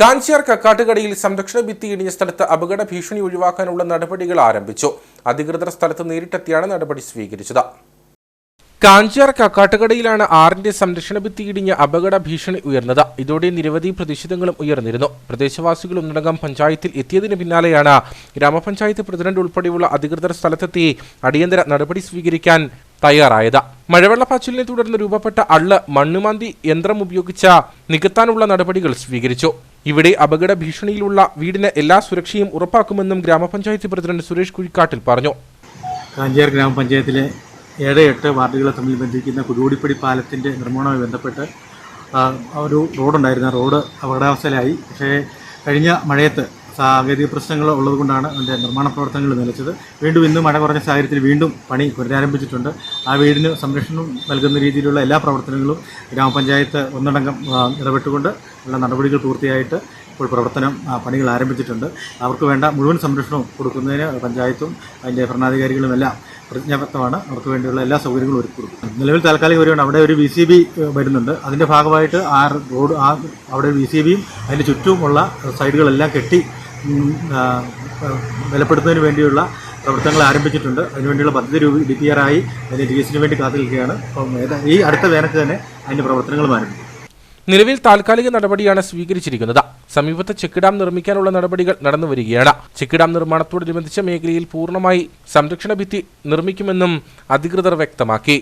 കാഞ്ചിയാർ കക്കാട്ടുകടയിൽ സംരക്ഷണ ഭിത്തി ഇടിഞ്ഞ സ്ഥലത്ത് അപകട ഭീഷണി ഒഴിവാക്കാനുള്ള നടപടികൾ ആരംഭിച്ചു. അധികൃതർ സ്ഥലത്ത് നേരിട്ടെത്തിയാണ് നടപടി സ്വീകരിച്ചത്. കാഞ്ചിയാർ കക്കാട്ടുകടയിലാണ് ആറിന്റെ സംരക്ഷണ ഭിത്തി ഇടിഞ്ഞ അപകട ഭീഷണി ഉയർന്നത്. ഇതോടെ നിരവധി പ്രതിഷേധങ്ങളും ഉയർന്നിരുന്നു. പ്രദേശവാസികൾ ഒന്നടങ്കം പഞ്ചായത്തിൽ എത്തിയതിന് പിന്നാലെയാണ് ഗ്രാമപഞ്ചായത്ത് പ്രസിഡന്റ് ഉൾപ്പെടെയുള്ള അധികൃതർ സ്ഥലത്തെത്തി അടിയന്തര നടപടി സ്വീകരിക്കാൻ തയ്യാറായത്. മഴവെള്ളപ്പാച്ചിലിനെ തുടർന്ന് രൂപപ്പെട്ട അള്ള് മണ്ണുമാന്തി യന്ത്രം ഉപയോഗിച്ച നികത്താനുള്ള നടപടികൾ സ്വീകരിച്ചു. ഇവിടെ അപകട ഭീഷണിയിലുള്ള വീടിന് എല്ലാ സുരക്ഷയും ഉറപ്പാക്കുമെന്നും ഗ്രാമപഞ്ചായത്ത് പ്രസിഡന്റ് സുരേഷ് കുഴിക്കാട്ടിൽ പറഞ്ഞു. കാഞ്ചിയാർ ഗ്രാമപഞ്ചായത്തിലെ ഏഴ് എട്ട് വാർഡുകളെ തമ്മിൽ ബന്ധിക്കുന്ന കുരുവടിപ്പടി പാലത്തിന്റെ നിർമ്മാണവുമായി ബന്ധപ്പെട്ട് ഒരു റോഡുണ്ടായിരുന്നു. റോഡ് അപകടാവസ്ഥയിലായി. പക്ഷേ കഴിഞ്ഞ മഴയത്ത് സാങ്കേതിക പ്രശ്നങ്ങൾ ഉള്ളതുകൊണ്ടാണ് അതിന്റെ നിർമ്മാണ പ്രവർത്തനങ്ങൾ നിലച്ചത്. വീണ്ടും ഇന്ന് മഴ കുറഞ്ഞ സാഹചര്യത്തിൽ വീണ്ടും പണി പുനരാരംഭിച്ചിട്ടുണ്ട്. ആ വീടിന് സംരക്ഷണം നൽകുന്ന രീതിയിലുള്ള എല്ലാ പ്രവർത്തനങ്ങളും ഗ്രാമപഞ്ചായത്ത് ഒന്നടങ്കം ഇടപെട്ടുകൊണ്ട് ഉള്ള നടപടികൾ പൂർത്തിയായിട്ട് ഇപ്പോൾ പ്രവർത്തനം പണികൾ ആരംഭിച്ചിട്ടുണ്ട്. അവർക്ക് വേണ്ട മുഴുവൻ സംരക്ഷണവും കൊടുക്കുന്നതിന് പഞ്ചായത്തും അതിന്റെ ഭരണാധികാരികളും എല്ലാം പ്രതിജ്ഞാബദ്ധമാണ്. അവർക്ക് വേണ്ടിയുള്ള എല്ലാ സൗകര്യങ്ങളും ഒരുക്കി കൊടുക്കും നിലവിൽ താൽക്കാലിക വരുവാണ് അവിടെ ഒരു വി സി ബി വരുന്നുണ്ട്. അതിന്റെ ഭാഗമായിട്ട് ആ റോഡ് ആ അവിടെ വി സി ബിയും അതിന്റെ ചുറ്റുമുള്ള സൈഡുകളെല്ലാം കെട്ടി ബലപ്പെടുത്തുന്നതിന് വേണ്ടിയുള്ള പ്രവർത്തനങ്ങൾ ആരംഭിച്ചിട്ടുണ്ട്. അതിനുവേണ്ടിയുള്ള പദ്ധതി രൂപ ഡി പി അതിന്റെ ജി എസിന് വേണ്ടി കാത്തു നിൽക്കുകയാണ് ഈ അടുത്ത വേനൽക്ക് തന്നെ അതിന്റെ പ്രവർത്തനങ്ങളും ആരംഭിക്കും. നിലവിൽ താൽക്കാലിക നടപടിയാണ് സ്വീകരിച്ചിരിക്കുന്നത്. സമീപത്തെ ചെക്ക് ഡാം നിർമ്മിക്കാനുള്ള നടപടികൾ നടന്നു വരികയാണ്. ചെക്ക് ഡാം നിർമ്മാണത്തോടനുബന്ധിച്ച മേഖലയിൽ പൂർണമായി സംരക്ഷണ ഭിത്തി നിർമ്മിക്കുമെന്നും അധികൃതർ വ്യക്തമാക്കി.